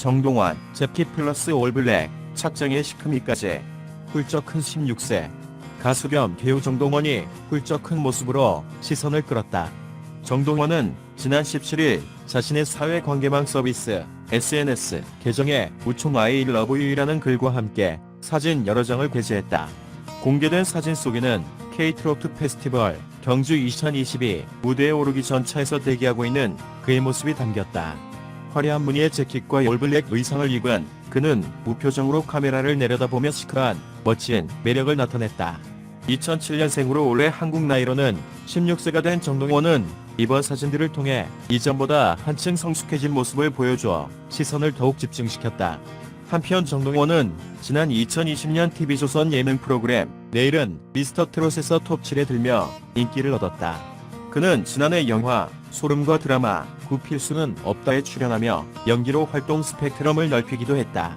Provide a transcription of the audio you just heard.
정동환, 제키 플러스 올블랙, 착장의 시크미까지 훌쩍 큰 16세 가수 겸 배우 정동원이 훌쩍 큰 모습으로 시선을 끌었다. 정동원은 지난 17일 자신의 사회관계망 서비스 SNS 계정에 우총 I love you이라는 글과 함께 사진 여러 장을 게재했다. 공개된 사진 속에는 K-트로트 페스티벌 경주 2022 무대에 오르기 전 차에서 대기하고 있는 그의 모습이 담겼다. 화려한 무늬의 재킷과 올블랙 의상을 입은 그는 무표정으로 카메라를 내려다보며 시크한 멋진 매력을 나타냈다. 2007년생으로 올해 한국 나이로는 16세가 된 정동원은 이번 사진들을 통해 이전보다 한층 성숙해진 모습을 보여줘 시선을 더욱 집중시켰다. 한편 정동원은 지난 2020년 TV조선 예능 프로그램 내일은 미스터 트롯에서 톱7에 들며 인기를 얻었다. 그는 지난해 영화 소름과 드라마 구필수는 없다에 출연하며 연기로 활동 스펙트럼을 넓히기도 했다.